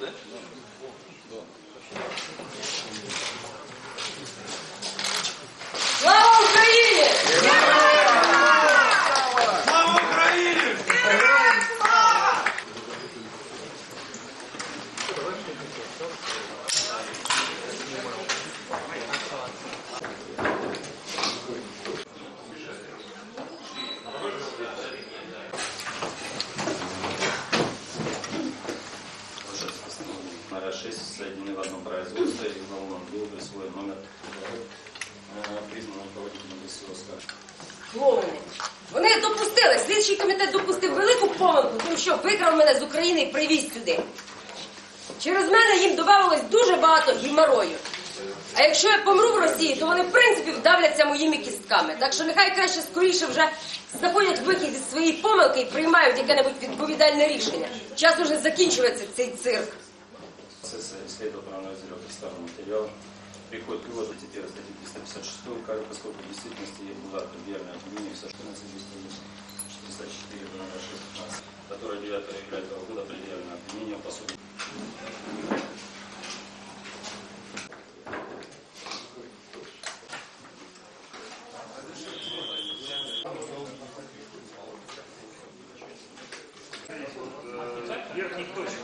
нету, да? Слава Украине! Слава Украине! Слава! 6 соединены в одно производство, и вам был присвоен номер признанного проводителем Лисиоска. Клоуни. Вони допустили, слідчий комітет допустив велику помилку, тому що викрав мене з України і привіз сюди. Через мене їм додавалось дуже багато гімарою. А якщо я помру в Росії, то вони в принципі вдавляться моїми кістками. Так що нехай краще скоріше вже знаходять вихід із своєї помилки і приймають яке-небудь відповідальне рішення. Час уже закінчується цей цирк. исследовал паранойю взлета старым материалом, приходит к выводу, цитирую статью 356, как, поскольку в действительности была предъявлена обвинение в 114-264 16, которое 9 ноября этого года предъявлена обвинение по сути. верхних точек.